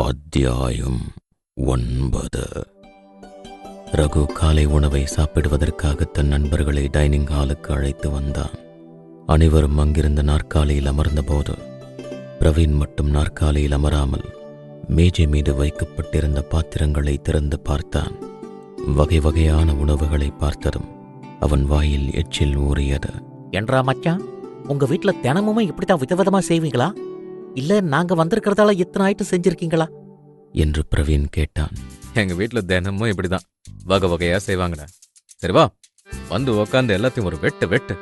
அத்தியாயம் ஒன்பது. ரகு காலை உணவை சாப்பிடுவதற்காக தன் நண்பர்களை டைனிங் ஹாலுக்கு அழைத்து வந்தான். அனைவரும் அங்கிருந்த நாற்காலியில் அமர்ந்தபோது பிரவீன் மட்டும் நாற்காலியில் அமராமல் மேஜை மீது வைக்கப்பட்டிருந்த பாத்திரங்களை திறந்து பார்த்தான். வகை வகையான உணவுகளை பார்த்ததும் அவன் வாயில் எச்சில் ஊறியது. என்றா மச்சான் உங்க வீட்டில் தினமுமே இப்படித்தான் விதவிதமா செய்வீங்களா? இல்ல நாங்க வந்திருக்கிறதால இத்தனை ஐட்டம் செஞ்சிருக்கீங்களா? என்று பிரவீன் கேட்டான். எங்க வீட்ல தினமும் இப்படிதான். வகை வகையா செய்வாங்கடா. சரி வா வந்து உக்காந்து எல்லாத்தையும் ஒரு வெட்டு வெட்டு.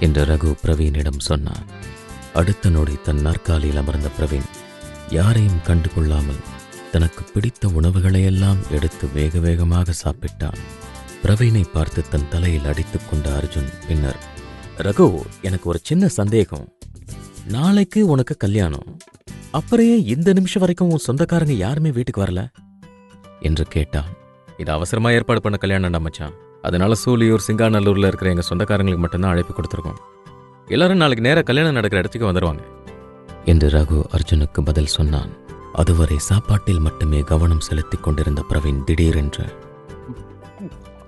என்று ரகு பிரவீனிடம் சொன்னான். அடுத்த நொடி தன் நாற்காலியில் அமர்ந்த பிரவீன் யாரையும் கண்டு கொள்ளாமல் தனக்கு பிடித்த உணவுகளையெல்லாம் எடுத்து வேக வேகமாக சாப்பிட்டான். பிரவீனை பார்த்து தன் தலையில் அடித்துக் கொண்ட அர்ஜுன் பின்னர் ரகு எனக்கு ஒரு சின்ன சந்தேகம். நாளைக்கு உனக்கு கல்யாணம். அப்புறையே இந்த நிமிஷம் வரைக்கும் உன் சொந்தக்காரங்க யாருமே வீட்டுக்கு வரல? என்று கேட்டான். இது அவசரமா ஏற்பாடு பண்ண கல்யாணம்டா மச்சான். அதனால சூலியூர் சிங்காநல்லூர்ல இருக்கிற எங்க சொந்தக்காரங்களுக்கு மட்டும்தான் அழைப்பு கொடுத்துருக்கோம். எல்லாரும் நாளைக்கு நேரா கல்யாணம் நடக்கிற இடத்துக்கு வந்துருவாங்க. என்று ரகு அர்ஜுனுக்கு பதில் சொன்னான். அதுவரை சாப்பாட்டில் மட்டுமே கவனம் செலுத்திக் கொண்டிருந்த பிரவீன் திடீரென்று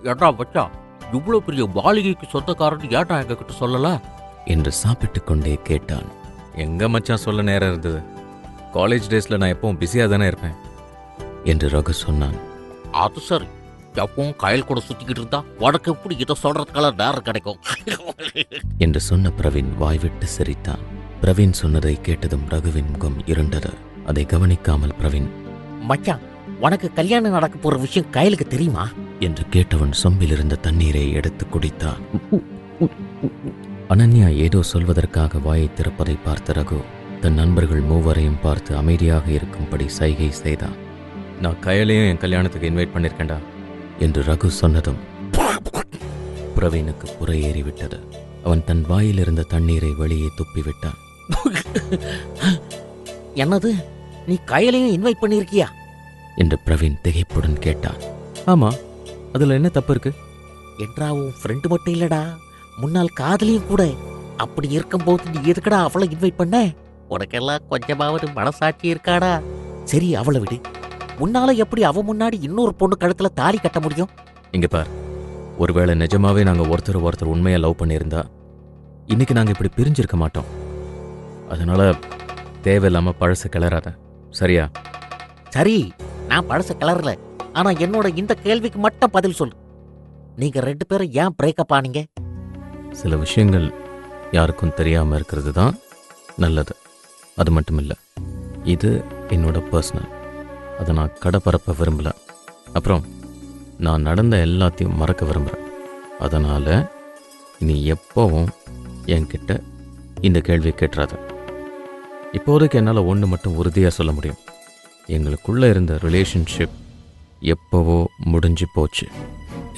ஏட்டா மச்சா இவ்வளவு பெரிய மாளிகைக்கு சொந்தக்காரன் ஏட்டா எங்க கிட்ட சொல்லல? என்று சாப்பிட்டுக் கொண்டே கேட்டான். எங்க மச்சான் சொல்ல நேரம் இருந்தது? காலேஜ் டேஸ்ல நான் எப்பவும் பிஸியா தானே இருப்பேன். என்று ரகு சொன்னான். அது சரி. எப்பவும் கயல் கூட சுத்திக்கிட்டு இருந்தா உனக்கு எப்படி இதை சொல்றதுக்கெல்லாம் நேரம் கிடைக்கும்? என்று சொன்ன பிரவீன் வாய்விட்டு சிரித்தான். பிரவீன் சொன்னதை கேட்டதும் ரகுவின் முகம் இருண்டது. அதை கவனிக்காமல் பிரவீன் மச்சான் உனக்கு கல்யாணம் நடக்க போற விஷயம் கயலுக்கு தெரியுமா? என்று கேட்டவன் சொம்பில் இருந்த தண்ணீரை எடுத்து குடித்தான். அனன்யா ஏதோ சொல்வதற்காக வாயை திறப்பதை பார்த்த ரகு தன் நண்பர்கள் மூவரையும் பார்த்து அமைதியாக இருக்கும்படி சைகை செய்தான் நான் கையிலையும் என் கல்யாணத்துக்கு இன்வைட் பண்ணிருக்கேன்டா என்று ரகு சொன்னதும் பிரவீனுக்கு புறையேறிவிட்டது. அவன் தன் வாயில் இருந்த தண்ணீரை வெளியே துப்பிவிட்டான். என்னது? நீ கயலையும் இன்வைட் பண்ணிருக்கியா? என்று பிரவீன் திகைப்புடன் கேட்டான். ஆமா அதுல என்ன தப்பு இருக்கு? என்றா உன் ஃப்ரெண்டு மட்டும் இல்லடா. முன்னாள் காதலியும் கூட. அப்படி இருக்கும்போது நீ எதுக்குடா அவளை இன்வைட் பண்ண? உனக்கெல்லாம் கொஞ்சமாவது மனசாட்சி இருக்காடா? சரி அவளை விடு. முன்னால எப்படி அவ முன்னாடி இன்னொரு பொண்ணு கழுத்துல தாலி கட்ட முடியும்? இங்க பார். ஒருவேளை நிஜமாவே நாங்க ஒருத்தர் ஒருத்தர் உண்மையா லவ் பண்ணியிருந்தா இன்னைக்கு நாங்க இப்படி பிரிஞ்சிருக்க மாட்டோம். அதனால தேவையில்லாம பழசு கிளறாத. சரியா? சரி நான் பழச கிளறல. ஆனா என்னோட இந்த கேள்விக்கு மட்டும் பதில் சொல்லு நீங்க ரெண்டு பேரும் ஏன் பிரேக்கப் ஆனீங்க? சில விஷயங்கள் யாருக்கும் தெரியாமல் இருக்கிறது தான் நல்லது. அது மட்டும் இல்லை இது என்னோட பர்சனல் அதை நான் கடப்பரப்ப விரும்பலை. அப்புறம் நான் நடந்த எல்லாத்தையும் மறக்க விரும்புகிறேன் அதனால் நீ எப்போவும் என்கிட்ட இந்த கேள்வியை கேட்டுறாத. இப்போதைக்கு என்னால் ஒன்று மட்டும் உறுதியாக சொல்ல முடியும். எங்களுக்குள்ளே இருந்த ரிலேஷன்ஷிப் எப்போவோ முடிஞ்சு போச்சு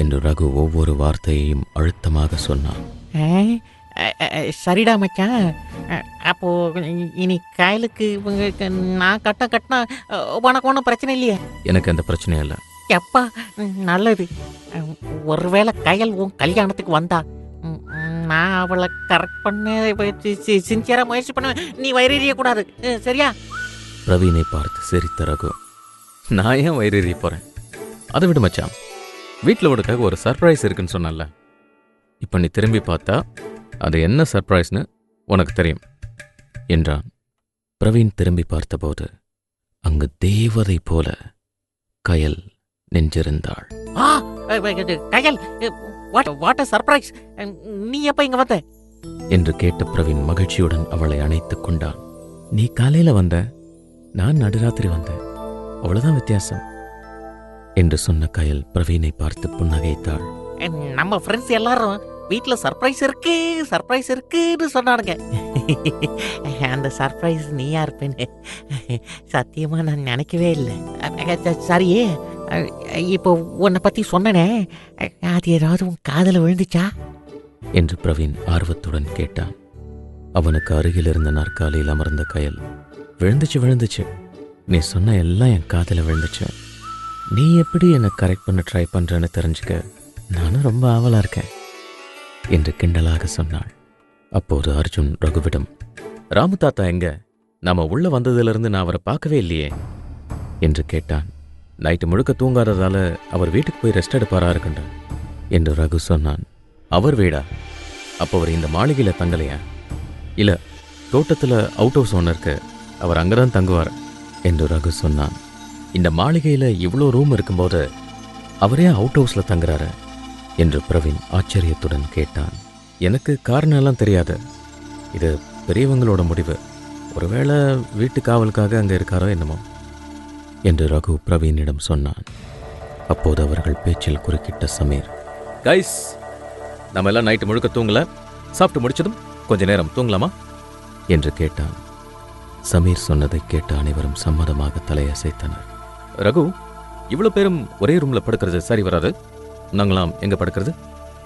என்று ரகு ஒவ்வொரு வார்த்தையையும் அழுத்தமாக சொன்னான். சரிடா மச்சான். அப்போ இனி கயலுக்கு நான் கட்ட கட்டினா உனக்கு ஒன்றும் பிரச்சனை இல்லையே? எனக்கு அந்த பிரச்சனை இல்லை. எப்பா நல்லது. ஒருவேளை கயல் உன் கல்யாணத்துக்கு வந்தா நான் அவளை கரெக்ட் பண்ண சின்சியரா முயற்சி பண்ணுவேன் நீ வயிறறிய கூடாது. சரியா? பிரவீனை பார்த்து சிரித்த ரகு. நான் ஏன் வயிறேறி போறேன்? அதை விடு மச்சான். வீட்டில் உனக்காக ஒரு சர்ப்ரைஸ் இருக்குன்னு சொன்னல இப்போ நீ திரும்பி பார்த்தா அது என்ன சர்ப்ரைஸ்னு உனக்கு தெரியும் என்றான். பிரவீன் திரும்பி பார்த்தபோது அங்கு தேவதை போல கயல் நின்றிருந்தாள். கயல் வாட் சர்ப்ரைஸ் நீ எப்ப இங்க வந்த? என்று கேட்ட பிரவீன் மகிழ்ச்சியுடன் அவளை அணைத்துக் கொண்டான். நீ காலையில வந்த? நான் நடுராத்திரி வந்தேன் அவ்வளவுதான் வித்தியாசம் என்று சொன்ன கயல் பிரவீனை பார்த்து புன்னகைத்தாள். நம்ம ஃப்ரெண்ட்ஸ் எல்லாரும் வீட்டில் சர்ப்ரைஸ் இருக்கு சர்ப்ரைஸ் இருக்குன்னு சொன்னானுங்க. அந்த சர்ப்ரைஸ் நீயா இருப்பேன்னு சத்தியமா நான் நினைக்கவே இல்லை. சரி இப்போ உன்னை பத்தி சொன்னனே அது ஏதாவது உன் காதல விழுந்துச்சா? என்று பிரவீன் ஆர்வத்துடன் கேட்டான். அவனுக்கு அருகில் இருந்த நாற்காலியில் அமர்ந்த கயல் விழுந்துச்சு விழுந்துச்சு. நீ சொன்ன எல்லாம் என் காதில் விழுந்துச்சு. நீ எப்படி என்னை கரெக்ட் பண்ண ட்ரை பண்றேன்னு தெரிஞ்சுக்க. நானும் ரொம்ப ஆவலா இருக்கேன் என்று கிண்டலாக சொன்னாள். அப்போது அர்ஜுன் ரகுவிடம் ராமு தாத்தா எங்க? நாம உள்ள வந்ததிலிருந்து நான் அவரை பார்க்கவே இல்லையே என்று கேட்டான். நைட்டு முழுக்க தூங்காததால அவர் வீட்டுக்கு போய் ரெஸ்ட் எடுப்பாரா இருக்கட்டும் என்று ரகு சொன்னான். அவர் வீடா? அப்போ அவர் இந்த மாளிகையில் தங்கலையா? இல்லை தோட்டத்தில் அவுட் ஹவுஸ் ஒன்று இருக்கு அவர் அங்கே தான் தங்குவார் என்று ரகு சொன்னான். இந்த மாளிகையில் இவ்வளோ ரூம் இருக்கும்போது அவரே அவுட் ஹவுஸில் தங்குறாரு? என்று பிரவீன் ஆச்சரியத்துடன் கேட்டான். எனக்கு காரணம் எல்லாம் தெரியாது. இது பெரியவங்களோட முடிவு. ஒருவேளை வீட்டு காவலுக்காக அங்கே இருக்காரோ என்னமோ என்று ரகு பிரவீனிடம் சொன்னான். அப்போது அவர்கள் பேச்சில் குறுக்கிட்ட சமீர் கைஸ் நம்ம எல்லாம் நைட்டு முழுக்க தூங்கல. சாப்பிட்டு முடிச்சதும் கொஞ்ச நேரம் தூங்கலாமா? என்று கேட்டான். சமீர் சொன்னதை கேட்ட அனைவரும் சம்மதமாக தலையசைத்தனர். ரகு இவ்வளோ பேரும் ஒரே ரூம்ல படுக்கிறது சரி வராது. நாங்களாம் எங்கே படுக்கிறது?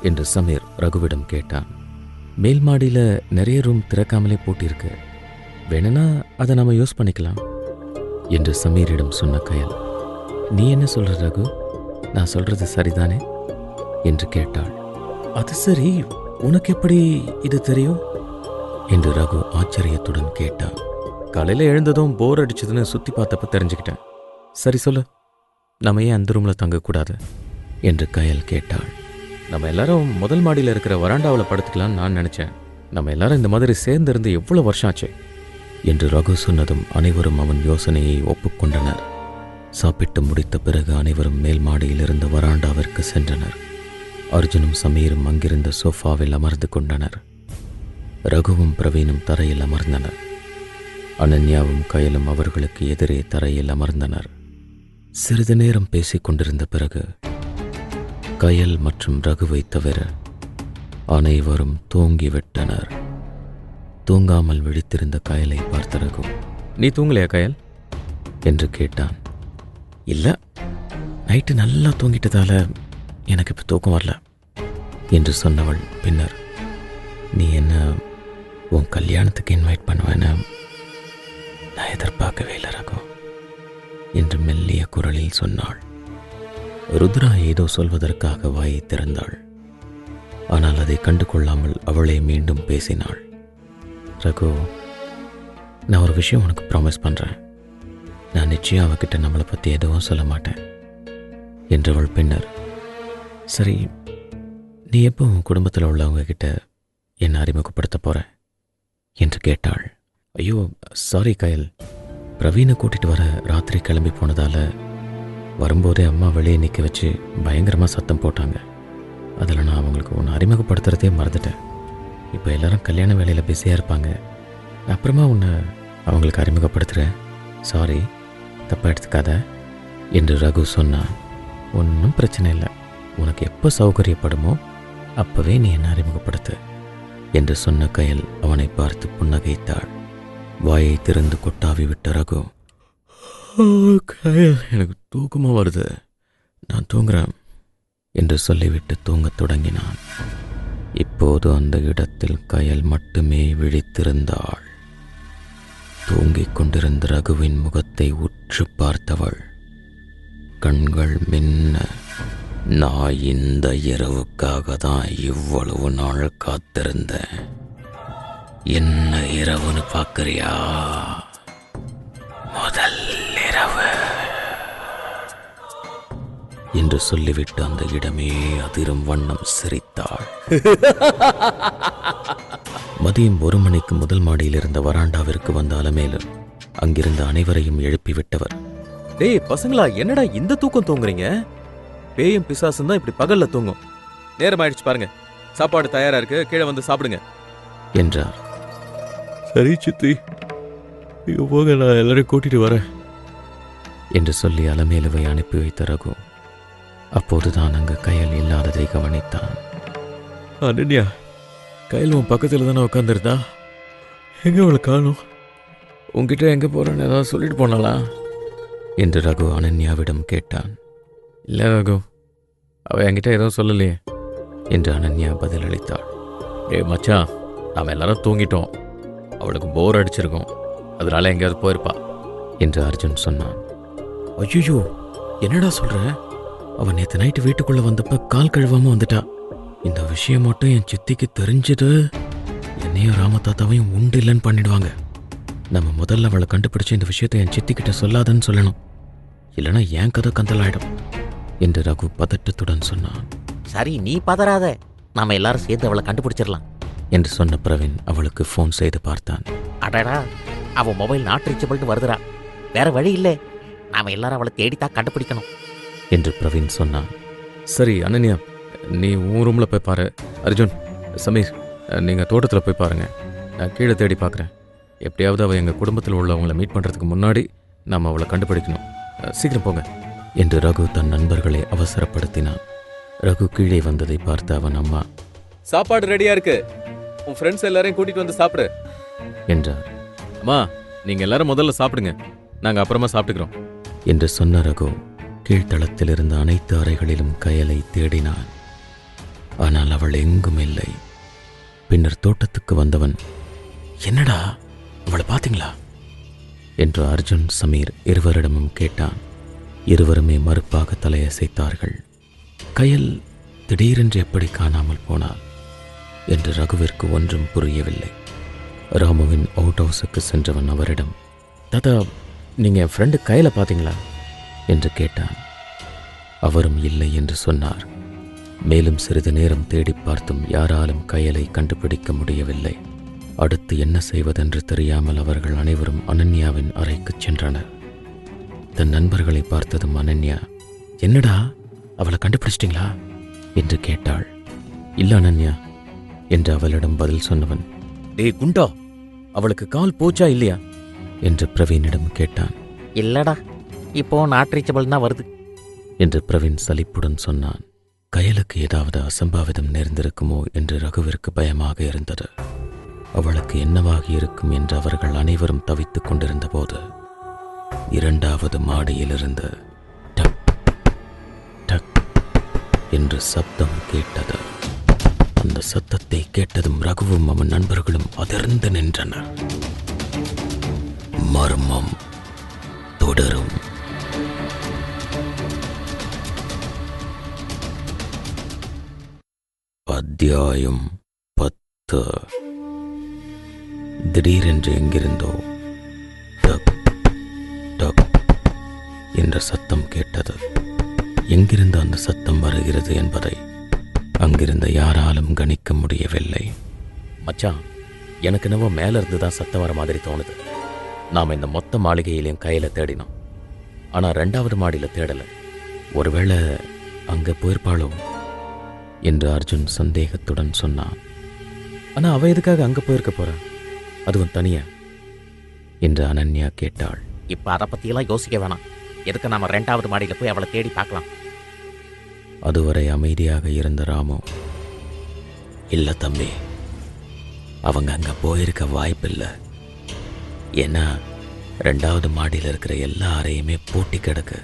என்று சமீர் ரகுவிடம் கேட்டான். மேல் மாடியில் நிறைய ரூம் திறக்காமலே போட்டிருக்கு வேணும்னா அதை நம்ம யூஸ் பண்ணிக்கலாம் என்று சமீரிடம் சொன்ன கயல். நீ என்ன சொல்ற ரகு? நான் சொல்றது சரிதானே? என்று கேட்டாள். அது சரி உனக்கு எப்படி இது தெரியும்? என்று ரகு ஆச்சரியத்துடன் கேட்டான். காலையில் எழுந்ததும் போர் அடிச்சதுன்னு சுற்றி பார்த்தப்ப தெரிஞ்சுக்கிட்டேன். சரி சொல்லு. நம்ம ஏன் அந்த ரூமில் தங்கக்கூடாது? என்று கயல் கேட்டாள். நம்ம எல்லாரும் முதல் மாடியில் இருக்கிற வராண்டாவில் படுத்துக்கலாம்னு நான் நினச்சேன். நம்ம எல்லாரும் இந்த மாதிரி சேர்ந்து இருந்து வருஷம் ஆச்சு? என்று ரகு சொன்னதும் அனைவரும் அவன் யோசனையை ஒப்புக்கொண்டனர். சாப்பிட்டு முடித்த பிறகு அனைவரும் மேல் மாடியில் இருந்த வராண்டாவிற்கு சென்றனர். அர்ஜுனும் சமீரும் அங்கிருந்த சோஃபாவில் அமர்ந்து கொண்டனர். ரகுவும் பிரவீனும் தரையில் அமர்ந்தனர். அனன்யாவும் கயலும் அவர்களுக்கு எதிரே தரையில் அமர்ந்தனர். சிறிது நேரம் பேசிக் கொண்டிருந்த பிறகு கயல் மற்றும் ரகுவை தவிர அனைவரும் தூங்கிவிட்டனர். தூங்காமல் விழித்திருந்த கயலை பார்த்த ரகு நீ தூங்கலையா கயல்? என்று கேட்டான். இல்லை நைட்டு நல்லா தூங்கிட்டதால எனக்கு இப்போ தூக்கம் வரல என்று சொன்னவள் பின்னர் நீ என்ன உன் கல்யாணத்துக்கு இன்வைட் பண்ணுவேன்னு நான் எதிர்பார்க்கவே இல்லை ரகு என்று மெல்லிய குரலில் சொன்னாள். ருத்ரா ஏதோ சொல்வதற்காக வாயை திறந்தாள். ஆனால் அதை கண்டு கொள்ளாமல் அவளே மீண்டும் பேசினாள். ரகு நான் ஒரு விஷயம் உனக்கு ப்ராமிஸ் பண்ணுறேன் நான் நிச்சயம் அவகிட்ட நம்மளை பற்றி எதுவும் சொல்ல மாட்டேன் என்றவள் பின்னர். சரி நீ எப்போ உன் குடும்பத்தில் உள்ளவங்க கிட்ட என்னை அறிமுகப்படுத்த போகிற என்று கேட்டாள். ஐயோ சாரி கயல். பிரவீனை கூட்டிகிட்டு வர ராத்திரி கிளம்பி போனதால் வரும்போதே அம்மா வெளியே நிற்க வச்சு பயங்கரமாக சத்தம் போட்டாங்க. அதில் நான் அவங்களுக்கு ஒன்று அறிமுகப்படுத்துகிறதே மறந்துட்டேன். இப்போ எல்லாரும் கல்யாண வேலையில் பிஸியாக இருப்பாங்க. அப்புறமா உன்னை அவங்களுக்கு அறிமுகப்படுத்துகிறேன் சாரி தப்பாக எடுத்துக்காத. என்று ரகு சொன்னான் ஒன்றும் பிரச்சனை இல்லை. உனக்கு எப்போ சௌகரியப்படுமோ அப்போவே நீ என்ன அறிமுகப்படுத்து என்று சொன்ன கயல் அவனை பார்த்து புன்னகைத்தாள். வாயை திறந்து கொட்டாவி விட்ட ரகு எனக்கு தூக்கமாக வருது. நான் தூங்குறேன். என்று சொல்லிவிட்டு தூங்கத் தொடங்கினான். இப்போது அந்த இடத்தில் கயல் மட்டுமே விழித்திருந்தாள். தூங்கிக் கொண்டிருந்த ரகுவின் முகத்தை உற்று பார்த்தவள். கண்கள் மின்ன. நான் இந்த இரவுக்காக தான் இவ்வளவு நாள் காத்திருந்தேன். என்ன இரவுன்னு பார்க்கறியா? முதல் என்று சொல்லிவிட்டு அந்த இடமே அதிரும் வண்ணம் சிரித்தாள். மதியம் ஒரு மணிக்கு முதல் மாடியில் இருந்த வராண்டாவிற்கு வந்த அலமேலு அங்கிருந்த அனைவரையும் எழுப்பிவிட்டவர். டேய் பசங்களா என்னடா இந்த தூக்கம் தூங்குறீங்க? பேயும் பிசாசும் தான் இப்படி பகல்ல தூங்கும். நேரம் ஆயிடுச்சு பாருங்க. சாப்பாடு தயாரா இருக்கு கீழே வந்து சாப்பிடுங்க. என்றார். சரி சித்தி. நீங்க போக நான் எல்லாரையும் கூட்டிட்டு வரேன். என்று சொல்லி அலமேலுவை அனுப்பி வைத்த ரகு. அப்போதுதான் அங்கு கயல் இல்லாததை கவனித்தான். அனன்யா கையில் உன் பக்கத்தில் தானே உட்காந்துருந்தா எங்கே அவளை காணும்? உங்ககிட்ட எங்கே போகிறேன்னு ஏதாவது சொல்லிட்டு போனாளா? என்று ரகு அனன்யாவிடம் கேட்டான். இல்லை ரகு அவள் என்கிட்ட எதுவும் சொல்லலையே. என்று அனன்யா பதிலளித்தாள். டேய் மச்சான் நாம் எல்லாரும் தூங்கிட்டோம். அவளுக்கு போர் அடிச்சிருக்கோம். அதனால எங்கேயாவது போயிருப்பா. என்று அர்ஜுன் சொன்னான். ஐயோ என்னடா சொல்ற? அவன் நேற்று நைட்டு வீட்டுக்குள்ள வந்தப்ப கால் கழுவாம வந்துட்டா. இந்த விஷயம் மட்டும் என் சித்திக்கு தெரிஞ்சது. என்னையும் ராமதாத்தாவையும் உண்டு இல்லைன்னு பண்ணிடுவாங்க. நம்ம முதல்ல அவளை கண்டுபிடிச்சு இந்த விஷயத்தை என் சித்தி கிட்ட சொல்லாதன்னு சொல்லணும். இல்லைன்னா என் கதை கந்தலாயிடும். என்று ரகு பதட்டத்துடன் சொன்னான். சரி நீ பதறாத. நாம எல்லாரும் சேர்ந்து அவளை கண்டுபிடிச்சிடலாம். என்று சொன்ன பிரவீன் அவளுக்கு ஃபோன் செய்து பார்த்தான். அடடா அவ மொபைல் நாட் ரீச்சபிள்னு வருதுடா. வேற வழி இல்லை. நாம எல்லாரும் அவளை தேடித்தான் கண்டுபிடிக்கணும். என்று பிரவீன் சொன்னான். சரி அனன்யா நீ உன் ரூமில் போய் பாரு. அர்ஜுன் சமீர் நீங்கள் தோட்டத்தில் போய் பாருங்க. நான் கீழே தேடி பார்க்குறேன் எப்படியாவது அவள் எங்கள் குடும்பத்தில் உள்ளவங்கள மீட் பண்ணுறதுக்கு முன்னாடி நாம் அவளை கண்டுபிடிக்கணும். சீக்கிரம் போங்க. என்று ரகு தன் நண்பர்களை அவசரப்படுத்தினான். ரகு கீழே வந்ததை பார்த்த அவன் அம்மா சாப்பாடு ரெடியா இருக்கு. உன் ஃப்ரெண்ட்ஸ் எல்லாரையும் கூட்டிட்டு வந்து சாப்பிடு. என்றார். அம்மா நீங்க எல்லாரும் முதல்ல சாப்பிடுங்க. நாங்க அப்புறமா சாப்பிட்டுக்கிறோம். என்று சொன்ன ரகு கீழ்த்தளத்தில் இருந்த அனைத்து அறைகளிலும் கயலை தேடினான். ஆனால் அவள் எங்கும் இல்லை. பின்னர் தோட்டத்துக்கு வந்தவன் என்னடா அவளை பார்த்தீங்களா? என்று அர்ஜுன் சமீர் இருவரிடமும் கேட்டான். இருவருமே மறுப்பாக தலையசைத்தார்கள். கயல் திடீரென்று எப்படி காணாமல் போனாள் என்று ரகுவிற்கு ஒன்றும் புரியவில்லை. ராமுவின் அவுட் ஹவுஸுக்கு சென்றவன் அவரிடம் தாத்தா நீங்கள் என் ஃப்ரெண்டு கையில் பார்த்தீங்களா? என்று கேட்டான். அவரும் இல்லை என்று சொன்னார். மேலும் சிறிது நேரம் தேடி பார்த்தும் யாராலும் கயலை கண்டுபிடிக்க முடியவில்லை. அடுத்து என்ன செய்வதென்று தெரியாமல் அவர்கள் அனைவரும் அனன்யாவின் அறைக்குச் சென்றனர். தன் நண்பர்களை பார்த்ததும் அனன்யா என்னடா அவளை கண்டுபிடிச்சிட்டிங்களா? என்று கேட்டாள். இல்ல அனன்யா என்று அவளிடம் பதில் சொன்னவன். டேய் குண்டா அவளுக்கு கால் போச்சா இல்லையா? என்று பிரவீனிடம் கேட்டான். இல்லடா இப்போ நாட் ரீச்சபிள் தான் வருது. என்று பிரவீன் சலிப்புடன் சொன்னான். கயலுக்கு ஏதாவது அசம்பாவிதம் நேர்ந்திருக்குமோ என்று ரகுவிற்கு பயமாக இருந்தது. அவளுக்கு என்னவாகி இருக்கும் என்று அவர்கள் அனைவரும் தவித்துக் கொண்டிருந்த போது இரண்டாவது மாடியிலிருந்து டக் டக் என்று சப்தம் கேட்டது. அந்த சத்தத்தை கேட்டதும் ரகுவும் அவன் நண்பர்களும் அதிர்ந்து நின்றனர். மர்மம் தொடரும். அத்தியாயம் பத்து. திடீரென்று எங்கிருந்தோ டக் டக் என்ற சத்தம் கேட்டது. எங்கிருந்து அந்த சத்தம் வருகிறது என்பதை அங்கிருந்த யாராலும் கணிக்க முடியவில்லை. மச்சான் எனக்கு என்னவோ மேல இருந்து தான் சத்தம் வர மாதிரி தோணுது. நாம் இந்த மொத்த மாளிகையிலையும் கையில் தேடினோம். ஆனா ரெண்டாவது மாடியில தேடலை. ஒருவேளை அங்க போயிருப்பாளோ? என்று அர்ஜுன் சந்தேகத்துடன் சொன்னான். ஆனா அவ எதுக்காக அங்க போயிருக்க போறா? அதுவும் தனியா? என்று அனன்யா கேட்டாள். இப்போ அதை பற்றியெல்லாம் யோசிக்க வேணாம். எதுக்கு நாம ரெண்டாவது மாடியில் போய் அவளை தேடி பார்க்கலாம்? அதுவரை அமைதியாக இருந்த ராமு இல்ல தம்பி அவங்க அங்க போயிருக்க வாய்ப்பில்லை. ஏன்னா ரெண்டாவது மாடியில் இருக்கிற எல்லா அறையுமே பூட்டி கிடக்கு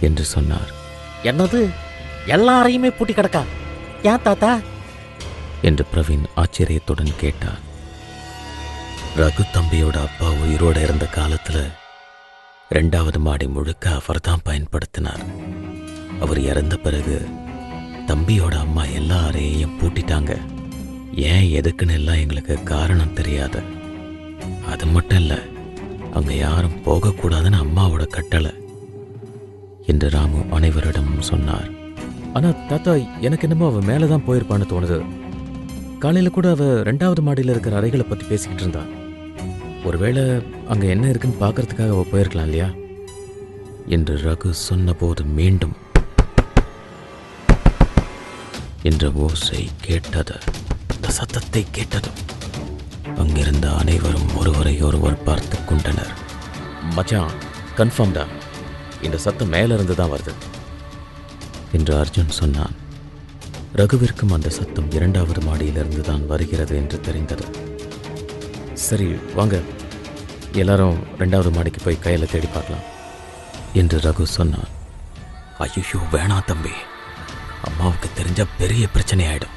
என்று சொன்னார். என்னது? எல்லாரையுமே பூட்டி கிடக்கா? ஏன் தாத்தா? என்று பிரவீன் ஆச்சரியத்துடன் கேட்டார் ரகு தம்பியோட அப்பா உயிரோட இருந்த காலத்துல ரெண்டாவது மாடி முழுக்க அவர் தான் பயன்படுத்தினார். அவர் இறந்த பிறகு தம்பியோட அம்மா எல்லா அறையையும் பூட்டிட்டாங்க. ஏன் எதுக்குன்னு எல்லாம் எங்களுக்கு காரணம் தெரியாது. அது மட்டும் இல்ல அங்க யாரும் போகக்கூடாதுன்னு அம்மாவோட கட்டளை என்று ராமு அனைவரிடமும் சொன்னார். ஆனா தாத்தா எனக்கு என்னமோ அவ மேலதான் போயிருப்பான்னு தோணுது. காலையில கூட அவ ரெண்டாவது மாடியில இருக்கிற அறைகளை பத்தி பேசிக்கிட்டு இருந்தா. ஒருவேளை அங்க என்ன இருக்குன்னு பார்க்கறதுக்காக அவ போயிருக்கலாம் இல்லையா? என்று ரகு சொன்னபோது மீண்டும் என்ற ஓசை கேட்டது. அந்த சத்தத்தை கேட்டதும் அங்கிருந்த அனைவரும் ஒருவரை ஒருவர் பார்த்து கொண்டனர். மச்சான் கன்ஃபார்ம்டா இந்த சத்தம் மேல இருந்து தான் வருது. என்று அர்ஜுன் சொன்னான். ரகுவிற்கும் அந்த சத்தம் இரண்டாவது மாடியிலிருந்து தான் வருகிறது என்று தெரிந்தது. சரி வாங்க. எல்லாரும் ரெண்டாவது மாடிக்கு போய் கையில தேடி பார்க்கலாம் என்று ரகு சொன்னான். ஐயோ வேணாம் தம்பி. அம்மாவுக்கு தெரிஞ்ச பெரிய பிரச்சனை ஆயிடும்.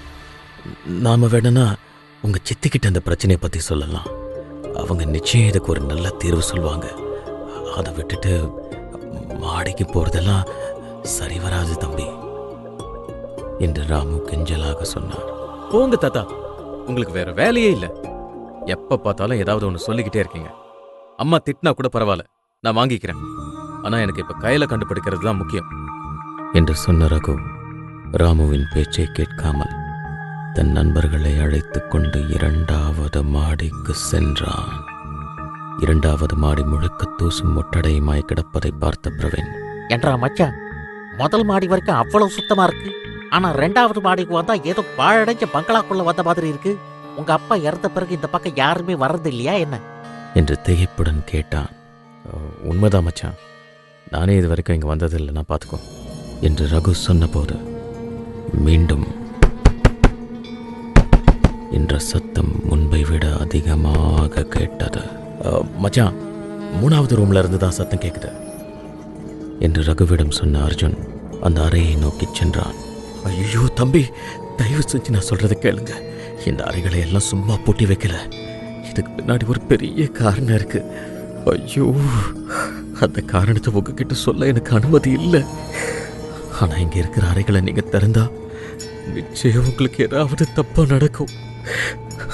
நாம வேணும்னா உங்க சித்திக்கிட்ட அந்த பிரச்சனையை பத்தி சொல்லலாம். அவங்க நிச்சயம் இதுக்கு ஒரு நல்ல தீர்வு சொல்லுவாங்க அதை விட்டுட்டு மாடிக்கு போறதெல்லாம் சரி வராது தம்பி என்று ராமு கெஞ்சலாக சொன்னார். போங்க தாத்தா உங்களுக்கு வேற வேலையே இல்ல. எப்ப பார்த்தாலும் ஏதாவது ஒன்று சொல்லிக்கிட்டே இருக்கீங்க. அம்மா திட்டினா கூட பரவாயில்ல நான் வாங்கிக்கிறேன். ஆனா எனக்கு இப்ப கையில கண்டுபிடிக்கிறது தான் முக்கியம். என்று சொன்ன ரகு ராமுவின் பேச்சை கேட்காமல் தன் நண்பர்களை அழைத்துக் கொண்டு இரண்டாவது மாடிக்கு சென்றான். இரண்டாவது மாடி முழுக்க தூசும் ஒட்டடையுமாய் கிடப்பதை பார்த்த பிரவீன் என்றா மச்சான் முதல் மாடி வரைக்கும் அவ்வளவு சுத்தமா இருக்கு. ஆனா ரெண்டாவது மாடிக்கு வந்தா ஏதோ பாழடைஞ்ச பங்களாக்குள்ள வந்த மாதிரி இருக்கு. உங்க அப்பா இறந்த பிறகு இந்த பக்கம் யாருமே வர்றது இல்லையா என்ன? என்று திகைப்புடன் கேட்டான். உண்மைதான் மச்சான். நானே இது வரைக்கும் இங்கே வந்ததில்லை நான் பார்த்துக்கோ என்று ரகு சொன்னபோது மீண்டும் என்ற சத்தம் முன்பை விட அதிகமாக கேட்டது. மச்சான் மூணாவது ரூம்ல இருந்து தான் சத்தம் கேட்குது என்று ரகுவிடம் சொன்ன அர்ஜுன் அந்த அறையை நோக்கிச் சென்றான். ஐயோ தம்பி தயவு செஞ்சு நான் சொல்றதை கேளுங்க. இந்த அறைகளை எல்லாம் சும்மா பூட்டி வைக்கல. இதுக்கு பின்னாடி ஒரு பெரிய காரணம் இருக்கு. ஐயோ அந்த காரணத்தை உங்ககிட்ட சொல்ல எனக்கு அனுமதி இல்லை. ஆனா இங்க இருக்கிற அறைகளை நீங்க திறந்தா நிச்சயம் உங்களுக்கு ஏதாவது தப்பா நடக்கும்.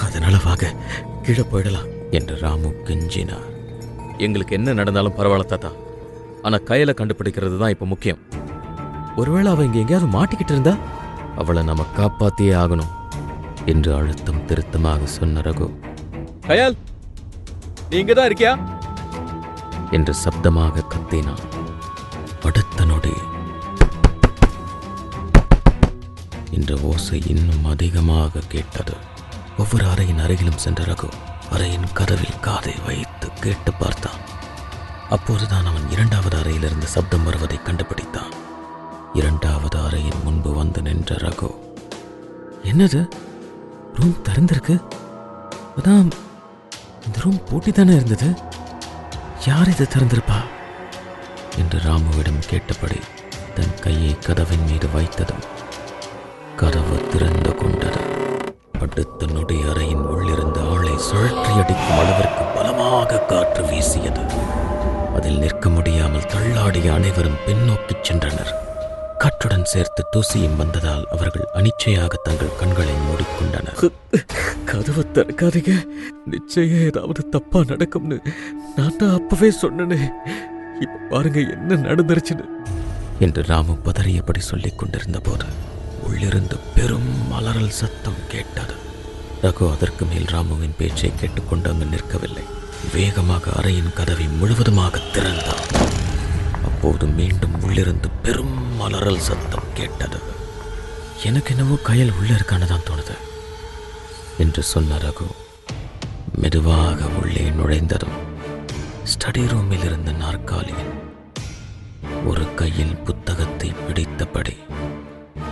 அதனால வாங்க கீழே போயிடலாம். என்று ராமு கெஞ்சினார். எங்களுக்கு என்ன நடந்தாலும் பரவாயில்ல தாத்தா. ஆனா கையில கண்டுபிடிக்கிறது தான் இப்ப முக்கியம். ஒருவேளை அவ இங்க எங்கேயாவது மாட்டிக்கிட்டு இருந்தா? அவளை நம்ம காப்பாத்தியே ஆகணும் என்று அழுத்தம் திருத்தமாக சொன்ன ரகு. கயால் நீ இங்க தான் இருக்கியா? என்று சப்தமாக கத்தினான். அடுத்த நொடி என்ற ஓசை இன்னும் அதிகமாக கேட்டது. ஒவ்வொரு அறையின் அருகிலும் சென்ற ரகு அறையின் கதவில் காதை வைத்து கேட்டு பார்த்தான். அப்போதுதான் அவன் இரண்டாவது அறையிலிருந்து சப்தம் வருவதை கண்டுபிடித்தான். இரண்டாவது அறையின் முன்பு வந்து நின்ற ரகு என்னது? ரூம் திறந்திருக்கு? அதான் இந்த ரூம் பூட்டி தானே இருந்தது? யார் இதை திறந்திருப்பா? என்று ராமுவிடம் கேட்டபடி தன் கையை கதவின் மீது வைத்ததும் கதவு திறந்து கொண்டது. அடுத்த நொடி அறையின் உள்ளிருந்த ஆளை சுழற்றி அடிக்கும் அளவிற்கு பலமாக காற்று வீசியது. அதில் நிற்க முடியாமல் தள்ளாடிய அனைவரும் பின்னோக்கிச் சென்றனர். காற்றுடன் சேர்த்து தூசியும் வந்ததால் அவர்கள் அனிச்சையாக தங்கள் கண்களை மூடிக்கொண்டனர். கதவை திறக்காதீங்க. நிச்சயம் ஏதாவது தப்பா நடக்கும்னு நான் தான் அப்பவே சொன்னனே. இப்ப பாருங்க என்ன நடந்துருச்சுன்னு. என்று ராமு பதறியபடி சொல்லிக் கொண்டிருந்த போது உள்ளிருந்து பெரும் மலரல் சத்தம் கேட்டது. ரகு அதற்கு மேல் ராமுவின் பேச்சை கேட்டுக்கொண்டு அங்கு நிற்கவில்லை. வேகமாக அறையின் கதவை முழுவதுமாக திறந்தான். அப்போது மீண்டும் உள்ளிருந்து பெரும் மலரல் சத்தம் கேட்டது. எனக்கு என்னவோ கயல் உள்ள இருக்கான்னு தான் தோணுது என்று சொன்ன ரகு. மெதுவாக உள்ளே நுழைந்ததும் ஸ்டடி ரூமில் இருந்த நாற்காலியில் ஒரு கையில் புத்தகத்தை பிடித்தபடி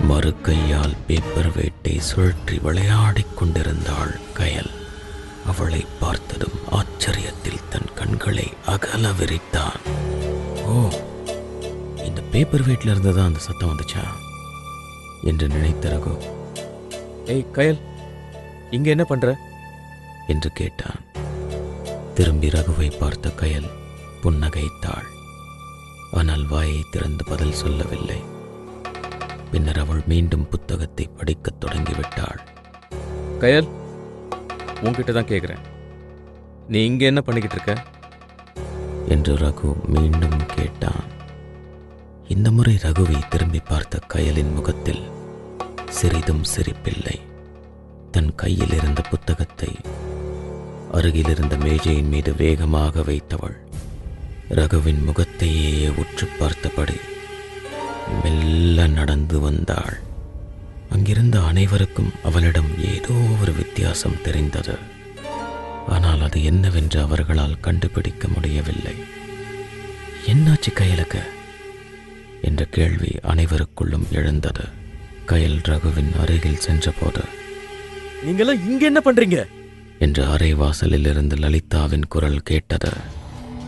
மறு கையால் பேப்பர் வேட்டை சுழற்றி விளையாடிக் கொண்டிருந்தாள் கயல். அவளை பார்த்ததும் ஆச்சரியத்தில் தன் கண்களை அகல விரித்தான். ஓ இந்த பேப்பர் வெயிட்ல இருந்து தான் அந்த சத்தம் வந்துச்சா? என்று நினைத்த ரகு. ஏய் கயல் இங்க என்ன பண்ற? என்று கேட்டான். திரும்பி ரகுவை பார்த்த கயல் புன்னகைத்தாள். ஆனால் வாயை திறந்து பதில் சொல்லவில்லை. பின்னர் அவள் மீண்டும் புத்தகத்தை படிக்கத் தொடங்கிவிட்டாள். கயல் உன்கிட்ட தான் கேட்குறேன் நீ இங்கே என்ன பண்ணிக்கிட்டு இருக்க? என்று ரகு மீண்டும் கேட்டான். இந்த முறை ரகுவை திரும்பி பார்த்த கயலின் முகத்தில் சிறிதும் சிரிப்பில்லை. தன் கையில் இருந்த புத்தகத்தை அருகில் இருந்த மேஜையின் மீது வேகமாக வைத்தவள் ரகுவின் முகத்தையே உற்று பார்த்தபடி மெல்ல நடந்து வந்தாள். அங்கிருந்த அனைவருக்கும் அவளிடம் ஏதோ ஒரு வித்தியாசம் தெரிந்தது. ஆனால் அது என்னவென்று அவர்களால் கண்டுபிடிக்க முடியவில்லை. என்னாச்சு கயலுக்கு? என்ற கேள்வி அனைவருக்குள்ளும் எழுந்தது. கயல் ரகுவின் அருகில் சென்றபோது நீங்களாம் இங்க என்ன பண்றீங்க? என்று அறை வாசலில் இருந்து லலிதாவின் குரல் கேட்டது.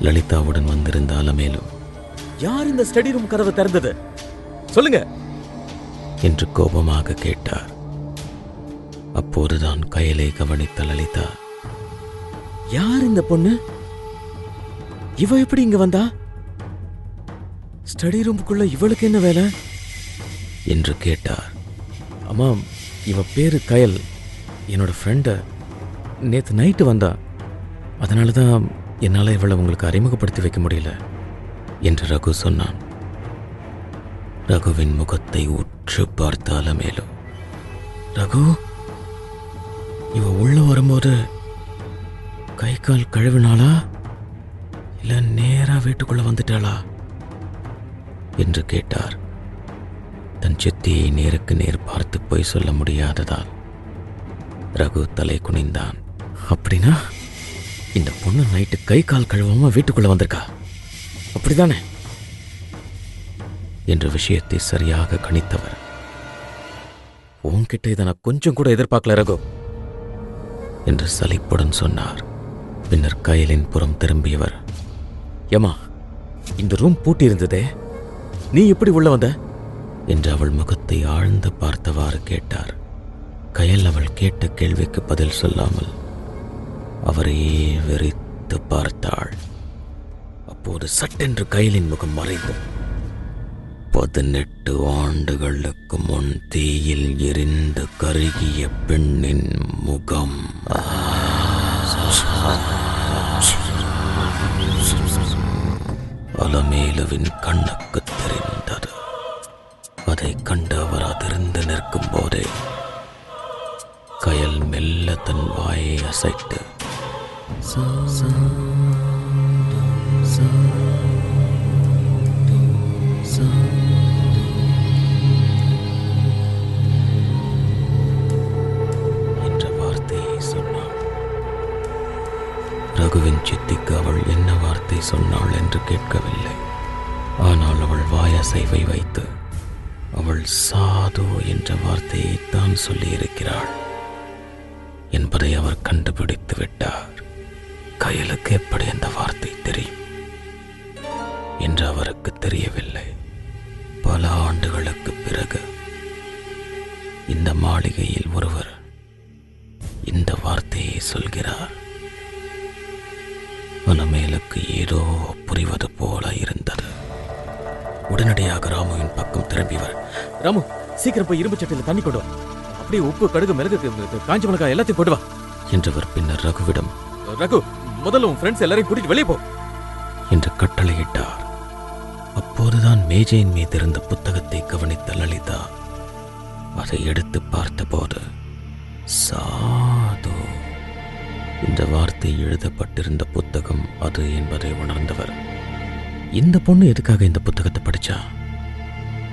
லலிதாவுடன் வந்திருந்த அலமேலு யார் இந்த ஸ்டடி ரூம் கதவை திறந்தது? சொல்லுங்க. என்று கோபமாக கேட்டார். அப்போதுதான் கயலை கவனித்த லலிதா யார் இந்த பொண்ணு? இவ எப்படி இங்க வந்தா? ஸ்டடி ரூமுக்குள்ள இவளுக்கு என்ன வேலை? என்று கேட்டார். அம்மா இவ பேரு கயல். என்னோட ஃப்ரெண்டு நேற்று நைட்டு வந்தா. அதனால தான் என்னால் இவளை உங்களுக்கு அறிமுகப்படுத்தி வைக்க முடியல என்று ரகு சொன்னான். ரகுவின் முகத்தை உற்று பார்த்தால மேலும் ரகு இவ உள்ள வரும்போது கை கால் கழுவினாளா? இல்ல நேரா வீட்டுக்குள்ள வந்துட்டாளா? என்று கேட்டார். தன் சித்தியை நேருக்கு நேர் பார்த்து போய் சொல்ல முடியாததால் ரகு தலை குனிந்தான். அப்படின்னா இந்த பொண்ணு நைட்டு கை கால் கழுவாம வீட்டுக்குள்ள வந்திருக்கா? அப்படிதானே? என்ற விஷயத்தை சரியாக கணித்தவர். உன்கிட்ட இதை நான் கொஞ்சம் கூட எதிர்பார்க்கல ரகு என்று சலிப்புடன் சொன்னார். பின்னர் கயலின் புறம் திரும்பியவர். ஏமா இந்த ரூம் பூட்டி இருந்ததே? நீ எப்படி உள்ள வந்த? என்று அவள் முகத்தை ஆழ்ந்து பார்த்தவாறு கேட்டார். கயல் அவள் கேட்ட கேள்விக்கு பதில் சொல்லாமல் அவரையே வெறித்து பார்த்தாள். அப்போது சட்டென்று கயலின் முகம் மறைந்தது. பதினெட்டு ஆண்டுகளுக்கு முன் தீயில் எரிந்து கருகிய பெண்ணின் முகம். அலமேலுவின் கண்ணுக்கு தெரிந்தது. அதை கண்டு அவர் அதிர்ந்து நிற்கும் போதே கயல் மெல்ல தன் வாயை அசைத்து என்ற ரகுவின் சித்திக்கு அவள் என்ன வார்த்தை சொன்னாள் என்று கேட்கவில்லை. ஆனால் அவள் வாயசைவை வைத்து அவள் சாது என்ற வார்த்தையை தான் சொல்லியிருக்கிறாள் என்பதை அவர் கண்டுபிடித்து விட்டார். கயலுக்கு எப்படி அந்த வார்த்தை தெரியும்? என்று அவருக்கு தெரியவில்லை. பல ஆண்டுகளுக்கு பிறகு இந்த மாளிகையில் ஒருவர் இந்த வார்த்தையை சொல்கிறார். மனமேலுக்கு ஏதோ புரிவது போல இருந்தது. உடனடியாக ராமுவின் பக்கம் திரும்பிவர் ராமு சீக்கிரம் போய் இரும்பு சட்டையில் தண்ணி கொண்டு வா. அப்படியே உப்பு கடுகு மிளகு காஞ்சி மிளகாய் எல்லாத்தையும் கொண்டு வா. என்றவர் பின்னர் ரகுவிடம் ரகு முதல்ல உன் ஃப்ரெண்ட்ஸ் எல்லாரையும் கூட்டிட்டு வெளியே போ. என்று கட்டளையிட்டார். அப்போதுதான் மேஜையின் மீது இருந்த புத்தகத்தை கவனித்த லலிதா அதை எடுத்து பார்த்தபோது சாது இந்த வார்த்தை எழுதப்பட்டிருந்த புத்தகம் அது என்பதை உணர்ந்தவர். இந்த பொண்ணு எதுக்காக இந்த புத்தகத்தை படிச்சா?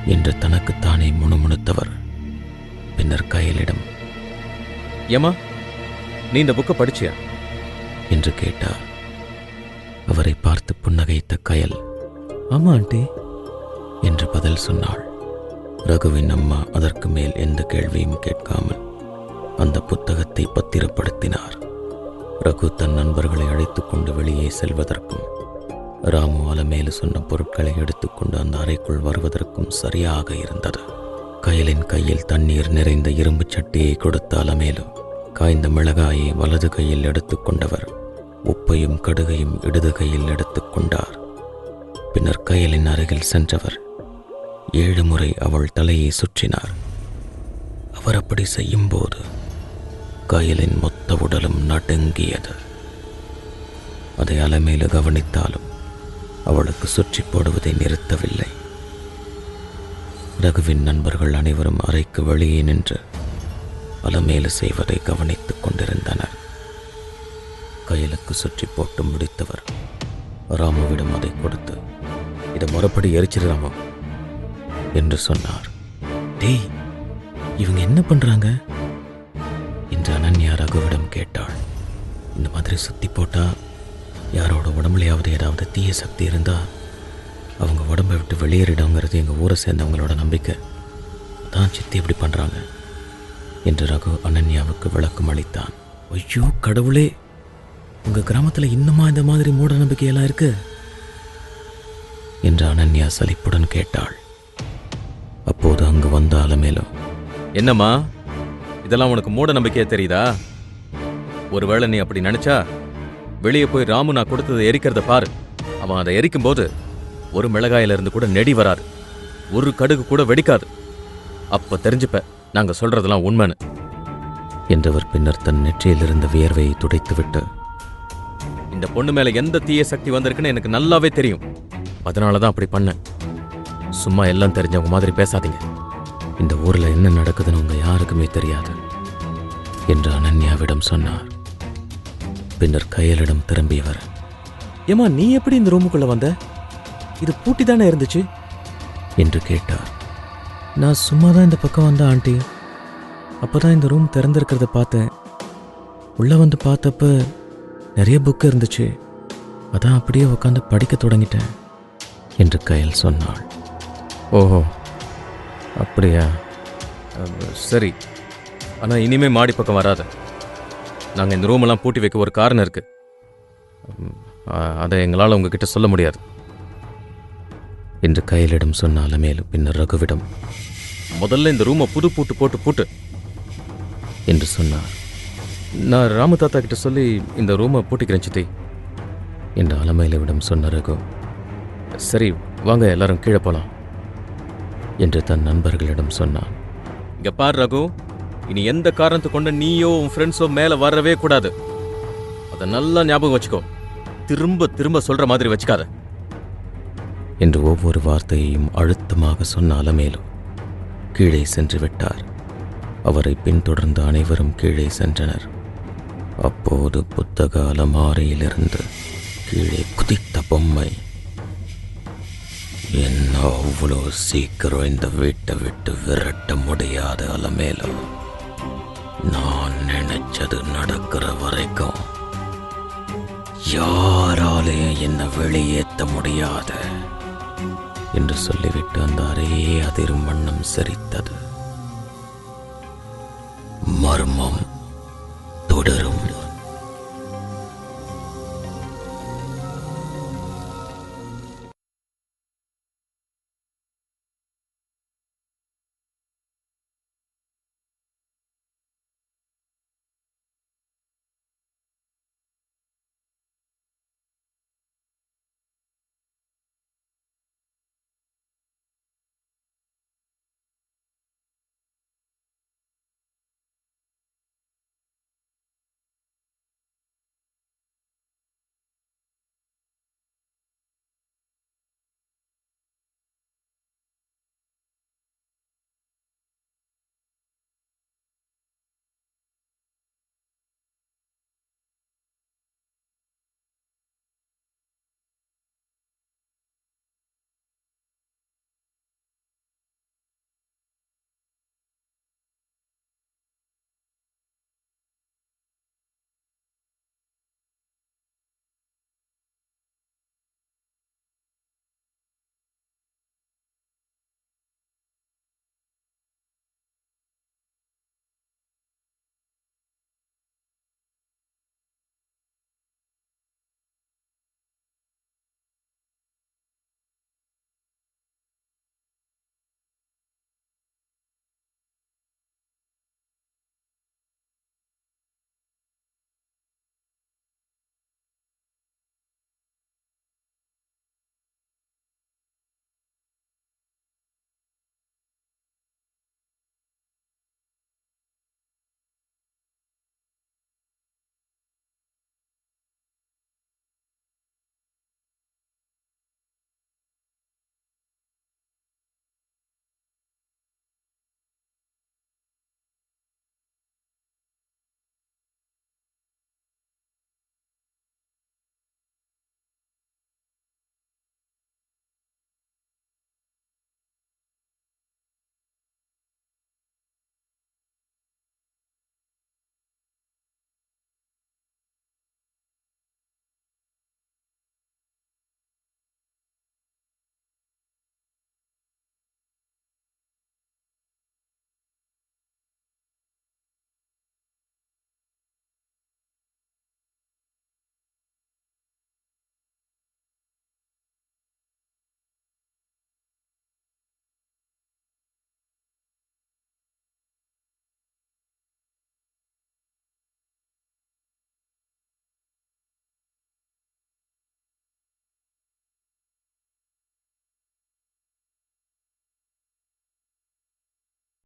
என்று தனக்குத்தானே முணுமுணுத்தவர். பின்னர் கையலிடம் ஏமா நீ இந்த புக்கை படிச்சியா? என்று கேட்டார். அவரை பார்த்து புன்னகைத்த கயல் ஆமா ஆண்டி என்று பதில் சொன்னாள். ரகுவின் அம்மா அதற்கு மேல் எந்த கேள்வியும் கேட்காமல் அந்த புத்தகத்தை பத்திரப்படுத்தினார். ரகு தன் நண்பர்களை அழைத்துக்கொண்டு வெளியே செல்வதற்கும் ராமு அலமேலு சொன்ன பொருட்களை எடுத்துக்கொண்டு அந்த அறைக்குள் வருவதற்கும் சரியாக இருந்தது. கயலின் கையில் தண்ணீர் நிறைந்த இரும்புச் சட்டியை கொடுத்த அலமேலு காய்ந்த மிளகாயை வலது கையில் எடுத்துக்கொண்டவர் உப்பையும் கடுகையும் இடது கையில் எடுத்துக்கொண்டார் பின்னர் கயலின் அருகில் சென்றவர் ஏழு முறை அவள் தலையை சுற்றினார். அவர் அப்படி செய்யும்போது கயலின் மொத்த உடலும் நடுங்கியது. அதை அலமேலு கவனித்தாலும் அவளுக்கு சுற்றி போடுவதை நிறுத்தவில்லை. ரகுவின் நண்பர்கள் அனைவரும் அறைக்கு வெளியே நின்று அலமேலு செய்வதை கவனித்துக் கொண்டிருந்தனர். கயலுக்கு சுற்றி போட்டு முடித்தவர் ராமுவிடம் அதை கொடுத்து இதை மறுபடி எரிச்சிரு ராமு என்று சொன்னார். டேய் இவங்க என்ன பண்றாங்க? என்று அனன்யா ரகுவிடம் கேட்டாள். இந்த மாதிரி சுத்தி போட்டா யாரோட உடம்புலையாவது ஏதாவது தீய சக்தி இருந்தால் அவங்க உடம்பை விட்டு வெளியேறிடுங்கிறது எங்கள் ஊரை சேர்ந்தவங்களோட நம்பிக்கை. தான் சித்தி இப்படி பண்ணுறாங்க என்று ரகு அனன்யாவுக்கு விளக்கம் அளித்தான். ஐயோ கடவுளே! உங்கள் கிராமத்தில் இன்னுமா இந்த மாதிரி மூட நம்பிக்கையெல்லாம் இருக்கு? என்று அனன்யா சலிப்புடன் கேட்டாள். அப்போது அங்கு வந்த அலமேலும் என்னம்மா? இதெல்லாம் உனக்கு மூட நம்பிக்கையா தெரியுதா? ஒருவேளை நீ அப்படி நினைச்சா வெளியே போய் ராமு நான் கொடுத்ததை எரிக்கிறத பாரு. அவன் அதை எரிக்கும் போது ஒரு மிளகாயில இருந்து கூட நெடி வராது. ஒரு கடுகு கூட வெடிக்காது. அப்ப தெரிஞ்சுப்ப நாங்க சொல்றதெல்லாம் உண்மைன்னு. என்றவர் பின்னர் தன் நெற்றியில் இருந்த வியர்வையை துடைத்துவிட்டு இந்த பொண்ணு மேல எந்த தீய சக்தி வந்திருக்குன்னு எனக்கு நல்லாவே தெரியும். அதனால தான் அப்படி பண்ணேன். சும்மா எல்லாம் தெரிஞ்சவங்க மாதிரி பேசாதீங்க. இந்த ஊரில் என்ன நடக்குதுன்னு உங்க யாருக்குமே தெரியாது என்று அனன்யாவிடம் சொன்னார். பின்னர் கையலிடம் திரும்பியவர் ஏமா நீ எப்படி இந்த ரூமுக்குள்ள வந்த? இது பூட்டி தானே இருந்துச்சு? என்று கேட்டார். நான் சும்மா தான் இந்த பக்கம் வந்தேன் ஆண்டி. அப்பதான் இந்த ரூம் திறந்திருக்கிறத பார்த்தேன். உள்ளே வந்து பார்த்தப்ப நிறைய புக்கு இருந்துச்சு. அதான் அப்படியே உட்காந்து படிக்க தொடங்கிட்டேன் என்று கயல் சொன்னாள். ஓஹோ. அப்படியா? சரி. ஆனால் இனிமே மாடி பக்கம் வராத. நாங்கள் இந்த ரூமெல்லாம் பூட்டி வைக்க ஒரு காரணம் இருக்கு. உம், அ- அதை எங்களால் உங்ககிட்ட சொல்ல முடியாது. என்று கையலிடம் சொன்னால மேலும். பின்னர் ரகுவிடம் முதல்ல இந்த ரூமை புது பூட்டு போட்டு பூட்டு என்று சொன்னார் நான் ராமு தாத்தா கிட்ட சொல்லி இந்த ரூமை பூட்டிக்கிறேன் சித்தி. என்று அலமேலுவிடம் சொன்ன ரகு சரி வாங்க எல்லாரும் கீழே போலாம். என்று தன் நண்பர்களிடம் சொன்னான். இங்க பார் ரகு இனி எந்த காரணத்தை கொண்டு நீயோ உன் ஃப்ரெண்ட்ஸோ மேல வரவே கூடாது. அதை நல்லா ஞாபகம் வச்சுக்கோ. திரும்ப திரும்ப சொல்ற மாதிரி வச்சுக்காத. என்று ஒவ்வொரு வார்த்தையையும் அழுத்தமாக சொன்ன அலமேலு கீழே சென்று விட்டார். அவரை பின்தொடர்ந்து அனைவரும் கீழே சென்றனர். அப்போது புத்தக அலமாரியிலிருந்து கீழே குதித்த பொம்மை என்ன அவ்வளோ சீக்கிரம் இந்த வீட்டை விட்டு விரட்ட முடியாத அலமேலு நான் நினைச்சது நடக்கிற வரைக்கும் யாராலையும் என்னை வெளியேற்ற முடியாது என்று சொல்லிவிட்டு அந்த அறையே அதிரும் வண்ணம் சிரித்தது. மர்மம்